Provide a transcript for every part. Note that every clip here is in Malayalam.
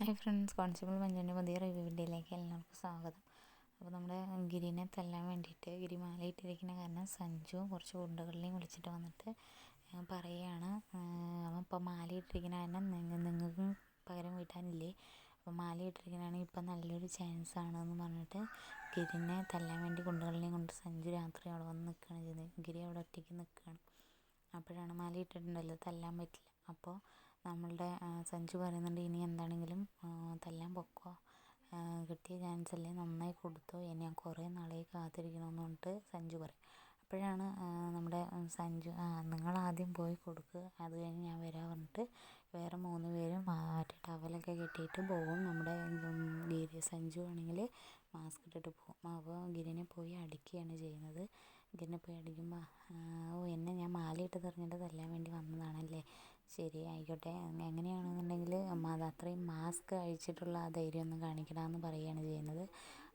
ഹായ് ഫ്രണ്ട്സ് കോൺസ്റ്റബിൾ മഞ്ജുവിന്റെ പുതിയ റിവ്യൂ വീഡിയോയിലേക്ക് എല്ലാവർക്കും സ്വാഗതം. അപ്പോൾ നമ്മുടെ ഗിരിനെ തല്ലാൻ വേണ്ടിയിട്ട് ഗിരി മാലയിട്ടിരിക്കുന്ന കാരണം സഞ്ജു കുറച്ച് ഗുണ്ടകളിലെയും വിളിച്ചിട്ട് വന്നിട്ട് പറയുകയാണ് അവൻ ഇപ്പോൾ മാലയിട്ടിരിക്കുന്ന കാരണം നിങ്ങൾ നിങ്ങൾക്കും പകരം വീട്ടാനില്ലേ? അപ്പോൾ മാലയിട്ടിരിക്കുന്നതാണെങ്കിൽ ഇപ്പം നല്ലൊരു ചാൻസ് ആണ് എന്ന് പറഞ്ഞിട്ട് ഗിരിനെ തല്ലാൻ വേണ്ടി ഗുണ്ടകളിലെയും കൊണ്ട് സഞ്ജു രാത്രി അവിടെ വന്ന് നിൽക്കുകയാണ് ചെയ്തത്. ഗിരി അവിടെ ഒറ്റയ്ക്ക് നിൽക്കുകയാണ് അപ്പോഴാണ് മാലയിട്ടിട്ടുണ്ടല്ലോ തല്ലാൻ പറ്റില്ല. അപ്പോൾ നമ്മളുടെ സഞ്ജു പറയുന്നുണ്ട് ഇനി എന്താണെങ്കിലും പൊക്കോ കിട്ടിയ ചാൻസ് അല്ലേ നന്നായി കൊടുത്തോ. ഞാൻ കുറേ നാളായി കാത്തിരിക്കണമെന്ന് പറഞ്ഞിട്ട് സഞ്ജു പറയും. അപ്പോഴാണ് നമ്മുടെ സഞ്ജു നിങ്ങൾ ആദ്യം പോയി കൊടുക്ക്. അത് കഴിഞ്ഞ് ഞാൻ വരാം പറഞ്ഞിട്ട് വേറെ മൂന്ന് പേരും മറ്റേ ടവലൊക്കെ കെട്ടിയിട്ട് പോകും നമ്മുടെ ഗിരി സഞ്ജു ആണെങ്കിൽ മാസ്ക് ഇട്ടിട്ട് പോകും അപ്പോൾ ഗിരിനെ പോയി അടിക്കുകയാണ് ചെയ്യുന്നത്. ഗിരിനെ പോയി അടിക്കുമ്പോൾ ഓ എന്നെ ഞാൻ മാലയിട്ട് തെറിഞ്ഞിട്ട് തല്ലാൻ വേണ്ടി വന്നതാണല്ലേ ശരി ആയിക്കോട്ടെ എങ്ങനെയാണെന്നുണ്ടെങ്കിൽ അത് അത്രയും മാസ്ക് അഴിച്ചിട്ടുള്ള ആ ധൈര്യം ധൈര്യമൊന്നും കാണിക്കണമെന്ന് പറയുകയാണ് ചെയ്യുന്നത്.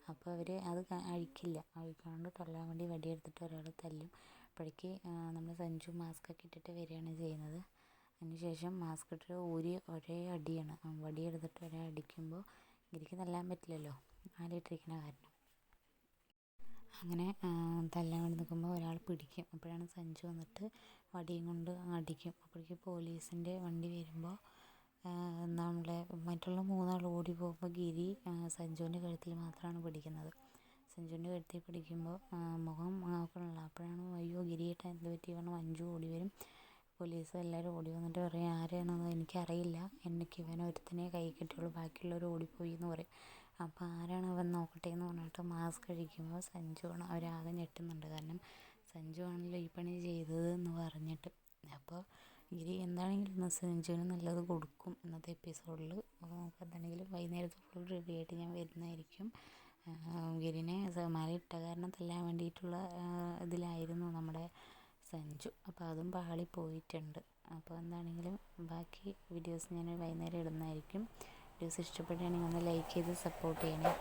അപ്പോൾ അവർ അത് അഴിക്കില്ല. അഴിക്കാണ്ട് തല്ലാൻ വേണ്ടി വടിയെടുത്തിട്ട് ഒരാൾ തല്ലും. അപ്പോഴേക്ക് നമ്മൾ സഞ്ജു മാസ്ക് ഒക്കെ ഇട്ടിട്ട് വരികയാണ് ചെയ്യുന്നത്. അതിനുശേഷം മാസ്ക് ഇട്ട് ഊരി ഒരേ അടിയാണ്. വടിയെടുത്തിട്ട് ഒരേ അടിക്കുമ്പോൾ ഗിരിക്ക് തല്ലാൻ പറ്റില്ലല്ലോ. മാലയിട്ടിരിക്കുന്ന കാരണം. അങ്ങനെ തല്ലാൻ വേണ്ടി നിൽക്കുമ്പോൾ ഒരാൾ പിടിക്കും. അപ്പോഴാണ് സഞ്ജു വന്നിട്ട് വടിയും കൊണ്ട് അടിക്കും. അപ്പോഴേക്കും പോലീസിന്റെ വണ്ടി വരുമ്പോൾ നമ്മളെ മറ്റുള്ള മൂന്നാൾ ഓടി പോകുമ്പോൾ ഗിരി സഞ്ജുവിന്റെ കഴുത്തിൽ മാത്രമാണ് പിടിക്കുന്നത്. സഞ്ജുവിന്റെ കഴുത്തിൽ പിടിക്കുമ്പോൾ മുഖം നോക്കണില്ല അപ്പോഴാണ് അയ്യോ ഗിരിയേട്ടൻ എന്ത് പറ്റി പറഞ്ഞ് മഞ്ജു ഓടി വരും. പോലീസ് എല്ലാവരും ഓടി വന്നിട്ട് പറയും ആരെയാണെന്ന് എനിക്കറിയില്ല. എനിക്ക് ഇവൻ ഒരുത്തനെ കൈ കിട്ടിയുള്ളൂ. ബാക്കിയുള്ളവർ ഓടിപ്പോയി എന്ന് പറയും. അപ്പോൾ ആരാണ് നോക്കട്ടെ എന്ന് പറഞ്ഞിട്ട് മാസ്ക് അഴിക്കുമ്പോൾ സഞ്ജു ആണ് അവരാകെ ഞെട്ടുന്നുണ്ട്. കാരണം സഞ്ജു ആണല്ലോ ഈ പണി ചെയ്തത് എന്ന് പറഞ്ഞിട്ട്. അപ്പോൾ ഗിരി എന്താണെങ്കിലും സഞ്ജുവിന് നല്ലത് കൊടുക്കും ഇന്നത്തെ എപ്പിസോഡിൽ അപ്പോൾ എന്താണെങ്കിലും വൈകുന്നേരത്തെ ഫുൾ റിവ്യൂ ആയിട്ട് ഞാൻ വരുന്നതായിരിക്കും. ഗിരിനെ മാല ഇട്ട കാരണം തല്ലാൻ വേണ്ടിയിട്ടുള്ള ഇതിലായിരുന്നു നമ്മുടെ സഞ്ജു. അപ്പോൾ അതും പാളി പോയിട്ടുണ്ട്. അപ്പോൾ എന്താണെങ്കിലും ബാക്കി വീഡിയോസ് ഞാൻ വൈകുന്നേരം ഇടുന്നതായിരിക്കും. വീഡിയോസ് ഇഷ്ടപ്പെടുകയാണെങ്കിൽ ഒന്ന് ലൈക്ക് ചെയ്ത് സപ്പോർട്ട് ചെയ്യണേ.